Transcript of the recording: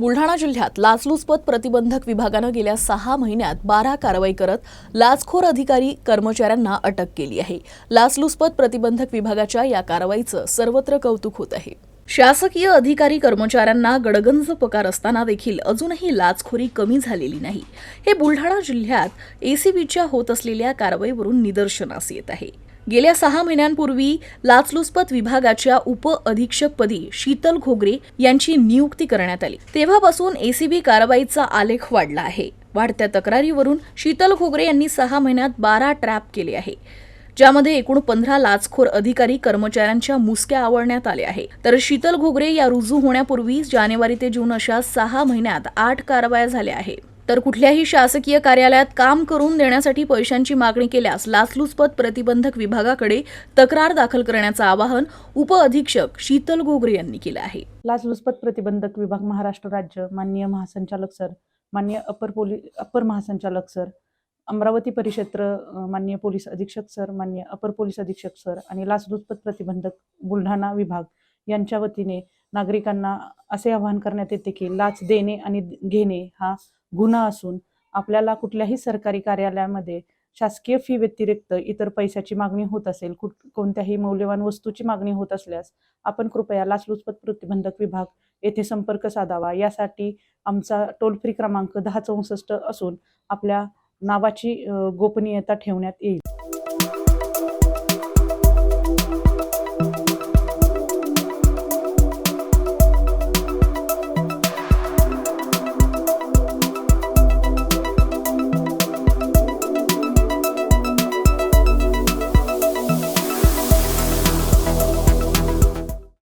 बुलढाणा जिल्ह्यात लाचलुचपत प्रतिबंधक विभागानं गेल्या सहा महिन्यात बारा कारवाई करत लाचखोर अधिकारी कर्मचाऱ्यांना अटक केली आहे. लाचलुचपत प्रतिबंधक विभागाच्या या कारवाईचं सर्वत्र कौतुक होत आहे. शासकीय अधिकारी कर्मचाऱ्यांना गडगंज पकार असताना देखील अजूनही लाचखोरी कमी झालेली नाही. हे बुलढाणा जिल्ह्यात एसीबीच्या होत असलेल्या कारवाईवरून निदर्शनास येत आहे. गेल्या सहा महिन्यांपूर्वी लाचलुचपत विभागाच्या उप अधीक्षकपदी शीतल घोगरे यांची नियुक्ती करण्यात आली. तेव्हापासून एसीबी कारवाईचा आलेख वाढला आहे. वाढत्या तक्रारीवरून शीतल घोगरे यांनी सहा महिन्यात बारा ट्रॅप केले आहे. ज्यामध्ये एकूण पंधरा लाचखोर अधिकारी कर्मचाऱ्यांच्या मुसक्या आवळण्यात आले आहे. तर शीतल घोगरे या रुजू होण्यापूर्वी जानेवारी ते जून अशा सहा महिन्यात आठ कारवाया झाल्या आहे तर कुठल्याही शासकीय कार्यालयात काम करून देण्यासाठी पैशांची मागणी केल्यास लाचलुचपत प्रतिबंधक विभागाकडे तक्रार दाखल करण्याचं आवाहन उपअधीक्षक शीतल गोगरे यांनी केलं आहे. लाचलुचपत प्रतिबंधक विभाग महाराष्ट्र राज्य माननीय महासंचालक सर मान्य अपर पोलीस अपर महासंचालक सर अमरावती परिक्षेत्र मान्य पोलीस अधीक्षक सर मान्य अपर पोलीस अधीक्षक सर आणि लाचलुचपत प्रतिबंधक बुलढाणा विभाग यांच्या वतीने नागरिकांना असे आवाहन करण्यात येते की लाच देणे आणि घेणे हा गुन्हा असून आपल्याला कुठल्याही सरकारी कार्यालयामध्ये शासकीय फी व्यतिरिक्त इतर पैशाची मागणी होत असेल कुठ कोणत्याही मौल्यवान वस्तूची मागणी होत असल्यास आपण कृपया लाचलुचपत प्रतिबंधक विभाग येथे संपर्क साधावा. यासाठी आमचा टोल फ्री क्रमांक दहा चौसष्ट असून आपल्या नावाची गोपनीयता ठेवण्यात येईल.